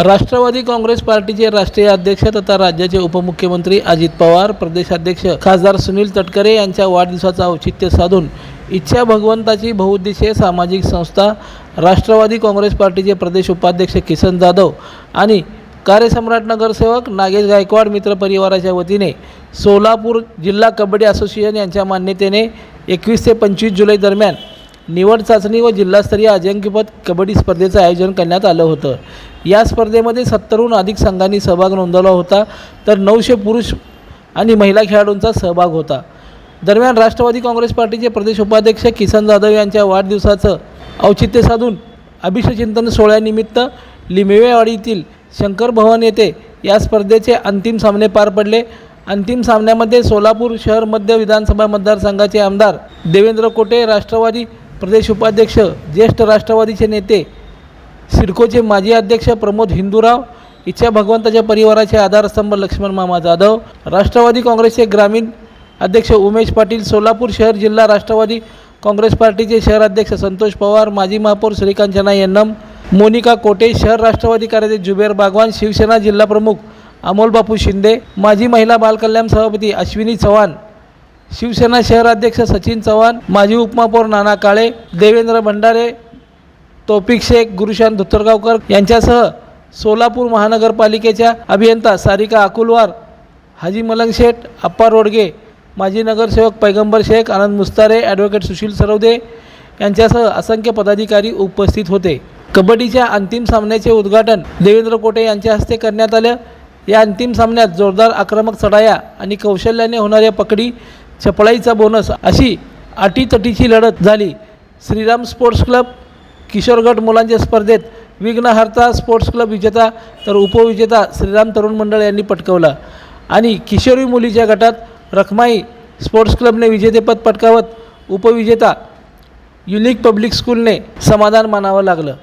राष्ट्रवादी काँग्रेस पार्टीचे राष्ट्रीय अध्यक्ष तथा राज्याचे उपमुख्यमंत्री अजित पवार प्रदेशाध्यक्ष खासदार सुनील तटकरे यांच्या वाढदिवसाचं औचित्य साधून इच्छा भगवंताची बहुउद्देशीय सामाजिक संस्था राष्ट्रवादी काँग्रेस पार्टीचे प्रदेश उपाध्यक्ष किसन जाधव आणि कार्यसम्राट नगरसेवक नागेश गायकवाड मित्र परिवाराच्या वतीने सोलापूर जिल्हा कबड्डी असोसिएशन यांच्या मान्यतेने एकवीस ते पंचवीस जुलै दरम्यान निवड चाचणी व जिल्हास्तरीय अजिंक्यपद कबड्डी स्पर्धेचं आयोजन करण्यात आलं होतं. या स्पर्धेमध्ये सत्तरहून अधिक संघांनी सहभाग नोंदवला होता तर नऊशे पुरुष आणि महिला खेळाडूंचा सहभाग होता. दरम्यान राष्ट्रवादी काँग्रेस पार्टीचे प्रदेश उपाध्यक्ष किसन जाधव यांच्या वाढदिवसाचं औचित्य साधून अभिषेचिंतन सोहळ्यानिमित्त लिमेवेवाडीतील शंकर भवन येथे या स्पर्धेचे अंतिम सामने पार पडले. अंतिम सामन्यामध्ये सोलापूर शहर मध्य विधानसभा मतदारसंघाचे आमदार देवेंद्र कोटे राष्ट्रवादी प्रदेश उपाध्यक्ष ज्येष्ठ राष्ट्रवादीचे नेते सिडकोचे माजी अध्यक्ष प्रमोद हिंदूराव इच्छा भगवंताच्या परिवाराचे आधारस्तंभ लक्ष्मण मामा जाधव राष्ट्रवादी काँग्रेसचे ग्रामीण अध्यक्ष उमेश पाटील सोलापूर शहर जिल्हा राष्ट्रवादी काँग्रेस पार्टीचे शहर अध्यक्ष संतोष पवार माजी महापौर श्रीकांचना यन्नम मोनिका कोटे शहर राष्ट्रवादी कार्याध्यक्ष जुबेर बागवान शिवसेना जिल्हाप्रमुख अमोल बापू शिंदे माजी महिला बालकल्याण सभापती अश्विनी चव्हाण शिवसेना शहराध्यक्ष सचिन चव्हाण माजी उपमहापौर नाना काळे देवेंद्र भंडारे तौफिक शेख गुरुशांत धुत्तरगावकर यांच्यासह सोलापूर महानगरपालिकेच्या अभियंता सारिका अकुलवार हाजी मलंग शेठ अप्पा रोडगे माजी नगरसेवक पैगंबर शेख आनंद मुस्तारे ॲडव्होकेट सुशील सरवदे यांच्यासह असंख्य पदाधिकारी उपस्थित होते. कबड्डीच्या अंतिम सामन्याचे उद्घाटन देवेंद्र कोटे यांच्या हस्ते करण्यात आलं. या अंतिम सामन्यात जोरदार आक्रमक चढाया आणि कौशल्याने होणाऱ्या पकडी चपळाईचा बोनस अशी अटीतटीची लढत झाली. श्रीराम स्पोर्ट्स क्लब किशोरगड मुलांच्या स्पर्धेत विघ्नहर्ता स्पोर्ट्स क्लब विजेता तर उपविजेता श्रीराम तरुण मंडळ यांनी पटकवला. आणि किशोरी मुलीच्या गटात रखमाई स्पोर्ट्स क्लबने विजेतेपद पटकावत उपविजेता युनिक पब्लिक स्कूलने समाधान मानावं लागलं.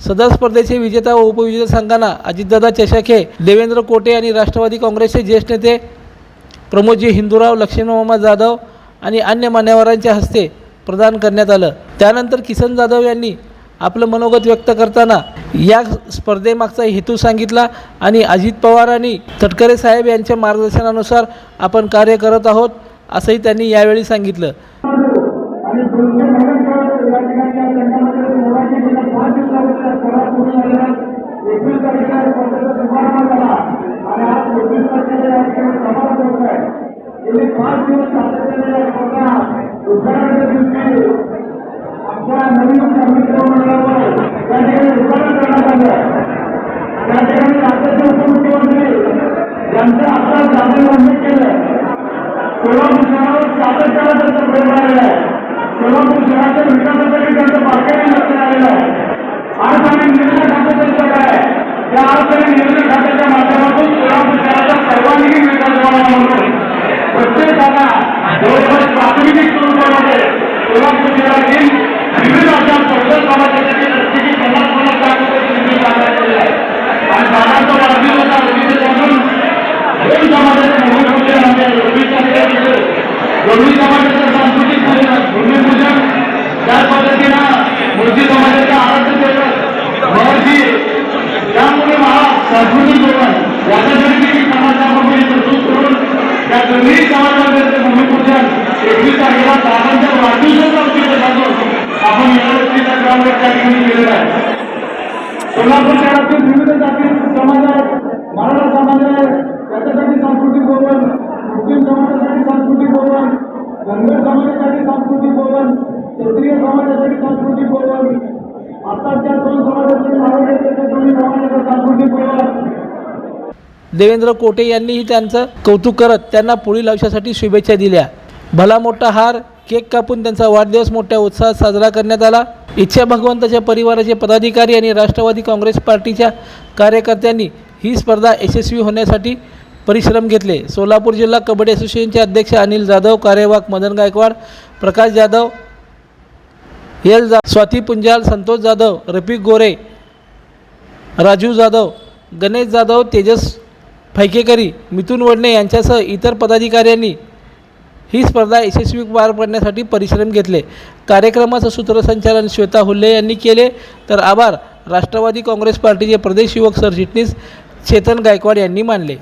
सदर स्पर्धेचे विजेता व उपविजेता संघांना अजितदादा चषाखे देवेंद्र कोटे आणि राष्ट्रवादी काँग्रेसचे ज्येष्ठ नेते प्रमोदजी हिंदूराव लक्ष्मीमामा जाधव आणि अन्य मान्यवरांच्या हस्ते प्रदान करण्यात आलं. त्यानंतर किसन जाधव यांनी आपलं मनोगत व्यक्त करताना या स्पर्धेमागचा हेतू सांगितला आणि अजित पवार आणि तटकरे साहेब यांच्या मार्गदर्शनानुसार आपण कार्य करत आहोत असंही त्यांनी यावेळी सांगितलं. सातत्यानं राहिलेला आहे सोलापूर शहराच्या विकासासाठी त्यांचं बारकाईने लक्ष आलेलं आहे आज आम्ही निर्णय खात्याचं पद आहे. त्या आज आम्ही निर्णय खात्याच्या माध्यमातून सोलापूर शहराचा सर्वांगीण विकास व्हावा म्हणून प्रत्येकाला जवळपास प्राथमिक स्वरूपामध्ये सोलापूर शहरातील विविध अशा समाजासाठी प्रत्येकी पन्नास पन्नास लाख रुपये निधी आलेला आहे आणि वाढदिवस दोन समाजाचे आमच्या शहरातील विविध जाती समाज आहेत मराठा समाज आहे त्याच्यासाठी सांस्कृतिक भवन मुस्लिम समाजासाठी सांस्कृतिक भवन धनगर समाजासाठी सांस्कृतिक भवन क्षत्रिय समाजासाठी सांस्कृतिक भवन आता त्या दोन समाजासाठी सांस्कृतिक भवन देवेंद्र कोटे यांनीही त्यांचं कौतुक करत त्यांना पुढील आयुष्यासाठी शुभेच्छा दिल्या. भला मोठा हार केक कापून त्यांचा वाढदिवस मोठ्या उत्साहात साजरा करण्यात आला. इच्छा भगवंताच्या परिवाराचे पदाधिकारी आणि राष्ट्रवादी काँग्रेस पार्टीच्या कार्यकर्त्यांनी ही स्पर्धा यशस्वी होण्यासाठी परिश्रम घेतले. सोलापूर जिल्हा कबड्डी असोसिएशनचे अध्यक्ष अनिल जाधव कार्यवाहक मदन गायकवाड प्रकाश जाधव एल जा स्वाती पुंजाल संतोष जाधव रफिक गोरे राजू जाधव गणेश जाधव तेजस फैकेकरी मिथुन वडणे यांच्यासह इतर पदाधिकाऱ्यांनी ही स्पर्धा यशस्वी पार पाडण्यासाठी परिश्रम घेतले. कार्यक्रमाचं सूत्रसंचालन श्वेता हुल्ले यांनी केले. तर आभार. राष्ट्रवादी काँग्रेस पार्टीचे प्रदेश युवक सरचिटणीस चेतन गायकवाड यांनी मानले.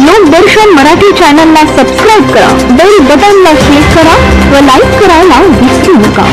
लोकदर्शन मराठी चॅनलला सबस्क्राईब करा. बेल बटनला क्लिक करा व लाईक करायला विसरू नका.